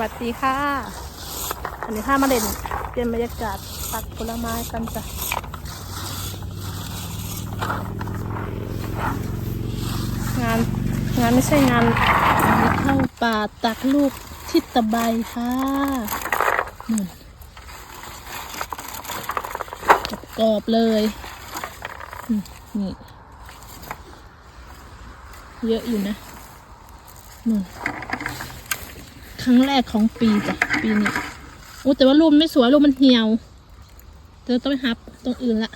วัสดีค่ะ อันนี้ข้ามาเล่นเปลี่ยนบรรยากาศตักผลไม้กันจ้ะงานงานไม่ใช่งานเข้าป่าตักลูกทิศตะไบค่ะนี่กรอบเลยนี่เยอะอยู่นะนู่น ครั้งแรกของปีจ้ะปีนี้โอ้แต่ว่ารูปไม่สวยรูปมันเหี่ยวเธอต้องไปหับตรงอื่นละ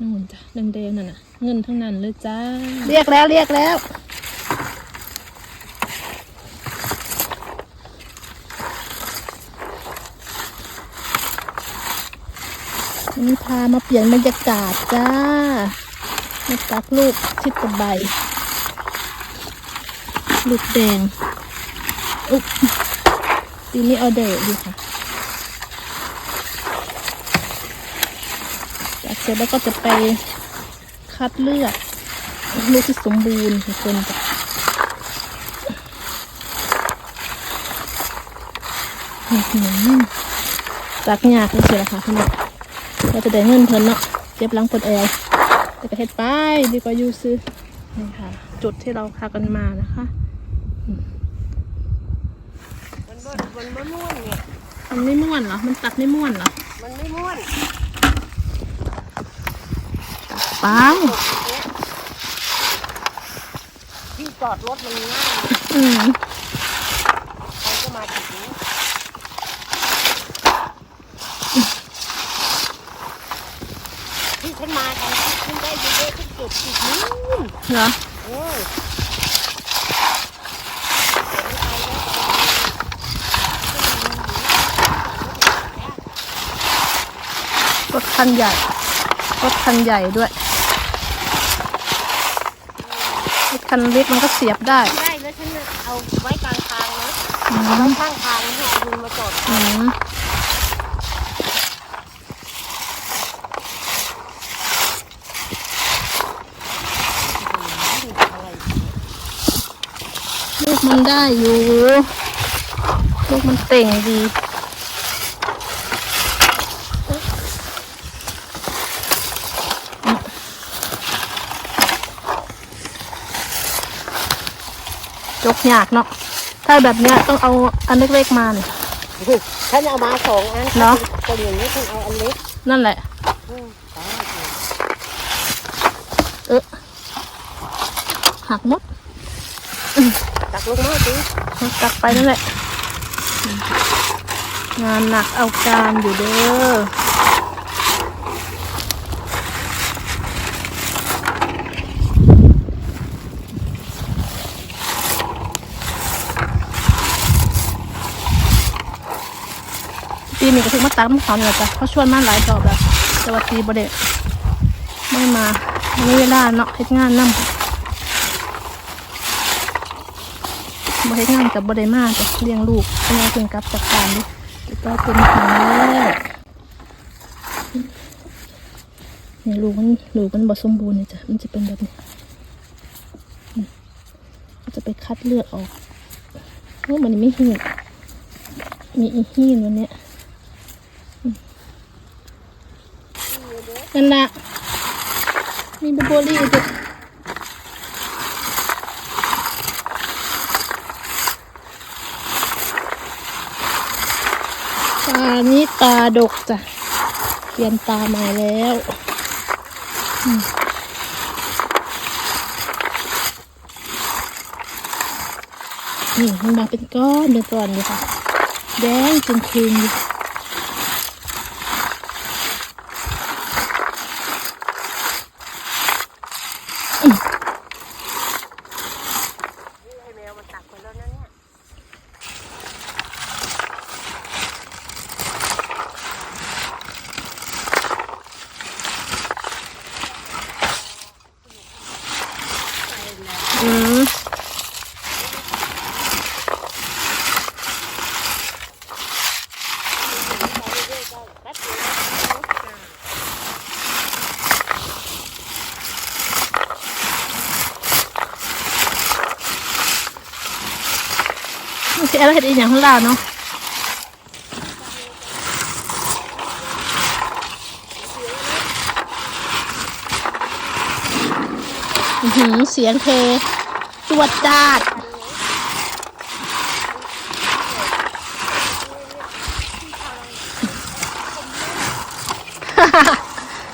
นู่นจ้ะแดงๆนั่นน่ะ เงินทั้งนั้นเลยจ้า เรียกแล้วเรียกแล้ว นี่พามาเปลี่ยนบรรยากาศจ้ามาตักลูกชิดตะไบลูกแดง อุ๊บปีนี้เอาเดอร์ดีค่ะจากเสร็จแล้วก็จะไปคัดเลือกลูกที่สมบูรณ์ทุกคนจ้ะอื้อหือตักยากเลยเชียวค่ะพี่น้องเราจะได้เงินเพิ่นเนาะเจ็บหลังปวดแอวแต่ก็เฮ็ดไปดีกว่ายูซื้อนี่ค่ะ จุดที่เราพากันมานะคะ มันบ่มันบ่ม่วนเนี่ย มันไม่ม่วนเหรอ มันตักไม่ม่วนเหรอ มันไม่ม่วนไปเนี่ยที่จอดรถมันง่ายอืมใครก็มาถึงนี้ที่ฉันมากันขึ้นได้เยอะๆขึ้นเก็บติดนู้นเหรอเออ คันใหญ่รถคันใหญ่ด้วยรถคันเล็กมันก็เสียบได้ได้แล้วฉันจะเอาไว้กลางทางนะอืเอาไว้มข้างทางให้เอาดุนมาจอดอืมลูกมันได้อยู่ ลูกมันเต่งดี จกยากเนาะถ้าแบบเนี้ยต้องเอาอันเล็กๆมาเนี่ย ฉันเอามาสองอันเนอะก็อย่างนี้ฉันเอาอันเล็กนั่นแหละ อืมตายเลยเออหักหมดตักลงมาสิตักไปนั่นแหละ งานหนักเอาการอยู่เด้อ ปีนี้ก็ถึงมาตักน้ำขาวนี่แหละจ้ะเขาชวนมาหลายรอบแล้วแต่ว่าปีบ่ได้ไม่มาไม่มีเวลาเนาะเฮ็ดงานนำบ่เฮ็ดงานกับบ่ได้มาจ้ะเลี้ยงลูกเป็นไงเพิ่นกลับจากการดิแล้วก็เป็นครั้งแรกนี่ลูกมันลูกมันบ่สมบูรณ์นี่จ้ะมันจะเป็นแบบนี้มันจะไปคัดเลือดออกโอ้มันไม่หีนมีอีหีนวันเนี้ย นั่นละมีบลูเบอร์รี่ด้วยตานี้ตาดกจ้ะเปลี่ยนตาใหม่แล้วนี่มันมาเป็นก้อนเป็นก้อนเลยค่ะ แดงจนคืนอยู่ ให้แมวมันตักไปแล้วนะเนี่ย อืม พี่แอนเราเห็นอีกอย่างของเราเนาะหือเสียงเทจวดจาด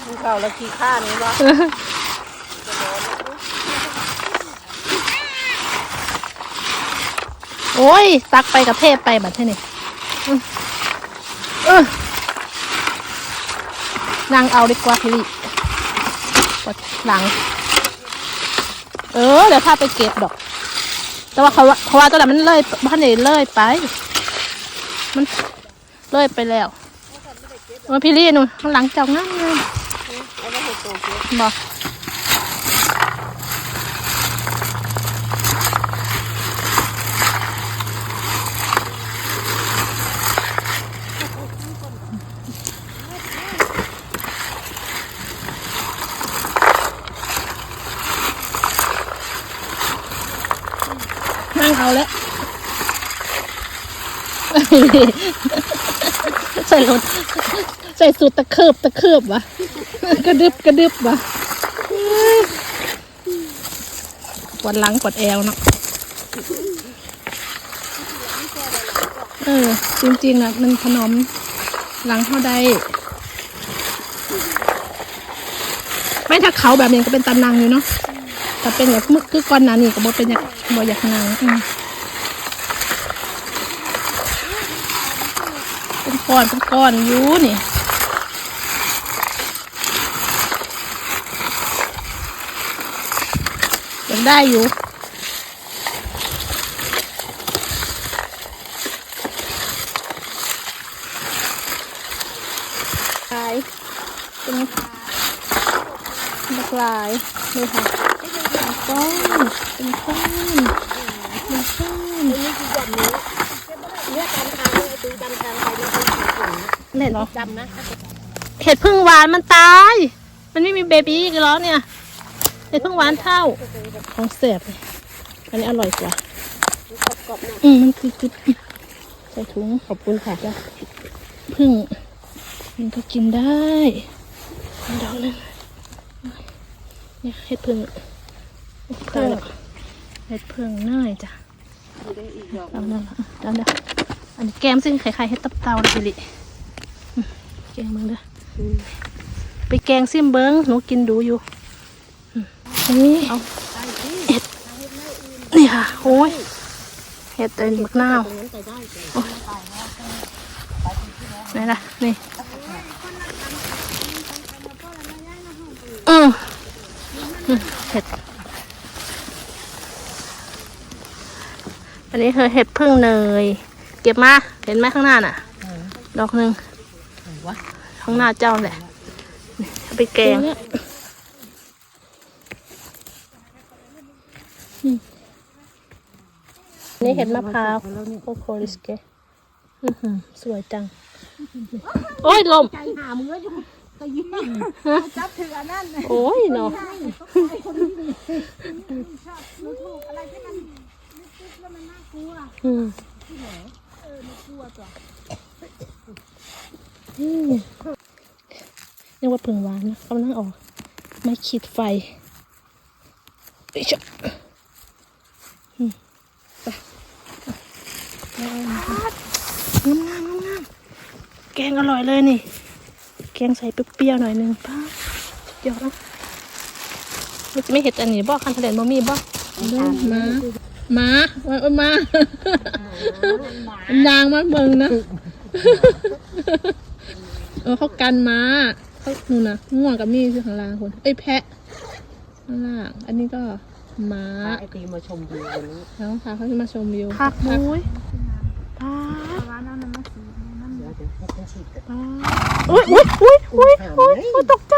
มันเก่าแล้วขี้ข้านี่วะ โอ้ยตักไปกับเทพไปบัดเท่นี่เออนั่งเอาดีกว่าพี่ลิปวดหลัง เออ เดี๋ยวพาไปเก็บดอก แต่ว่าเขาว่าเพราว่าตอนนั้นมันเลยพันเนเลยไป มันเลยไปแล้วว่าพี่ลี่นู่นข้างหลังเจ้างามงามเอาไว้ให้โตเก็บบอก เอาแล้วใส่รถใส่สูตรตะเคิบตะเคิบวะกระดึบกระดึบวะปวดหลังปวดแอวเนาะเออ จริงๆอะ มันถนมหลังเท่าใด ไม่ถ้าเขาแบบนี้ก็เป็นตำนางอยู่เนาะแต่เป็นแบบมึกคือก้อนหนานี่ก็บ่เป็นอยากบ่อยากนางอืมเป็น ก้อนเป็นก้อนอยู่นี่ยังได้อยู่ลายเป็นบักลายนี่ค่ะเป็นก้อนเป็นก้อนเป็นก้อนนี่คือแบบนี้เลือกการทางเลยดูจำทางไปนี่คือขาถึ งเห็นเหรอจำนะเห็ดพึ่งหวานมันตาย มันไม่มีเบบี้อีกแล้วเนี่ย เห็ดพึ่งหวานเท่า ของเสียบเลยอันนี้อร่อยกว่า กรอบๆหน่อยอืมมันคือจุดใส่ถุงขอบคุณค่ะจ้ะพึ่งมันก็กินได้เอาดอกนึงเนี่ยเห็ดพึ่งตายแล้วเห็ดพึ่งเนยจ้ะดูได้อีกดอกเอานั่นละเอาเด้ออันนี้แกมซึ่งคล้ายๆเห็ดตับเตาเลยสิริอืม แกงมึงเด้ออืมไปแกงซิมเบิงหนูกินดูอยู่อืมนี่เอาได้ที่นี่ค่ะโอ้ยเห็ดเป็นมะนาวตรงนั้นไปได้เลยนี่ละนี่อืมอืมเห็ดอันนี้คือเห็ดพึ่งเนย เก็บมาเห็นไหมข้างหน้าน่ะ ดอกหนึ่งวะ ข้างหน้าเจ้าแหละนี่เอาไปแกงอืมนี่เห็ดมะพร้าวโคโคลิสเกอื้อหือสวยจัง โอ้ยลมใจหามืออยู่ก็ยิ้มจับถืออันนั้นโอ้ยเนาะหนูถูกอะไรที่มันนิดๆแล้วมันน่ากลัวอืมเออมันกลัวจ้ะ อืมเรียกว่าผึ่งหวานนะกำลังออก ไม่ขีดไฟไปชะอืมไปงามงามงามงามแกงอร่อยเลยนี่ แกงใส่เปรี้ยวๆหน่อยหนึงป้าเดี๋ยวนะมันจะไม่เห็ดอันนี้บ่คันทะเลนบ่มีบ่มามามามานางมาเบิ่งนะเออเขากันม้า เขานู่นนะง่วงกับมีคือข้างล่างคนเอ้ยแพะข้างล่างอันนี้ก็ม้าไอตีมาชมวิววันนี้แล้วพาเขาจะมาชมวิวคักมุ้ยป้าเดี๋ยวเดี๋ยวให้ฉันฉีดกันป้าอุ้ยอุ้ยอุ้ยอุ้ยอุ้ยอุ้ยตกใจ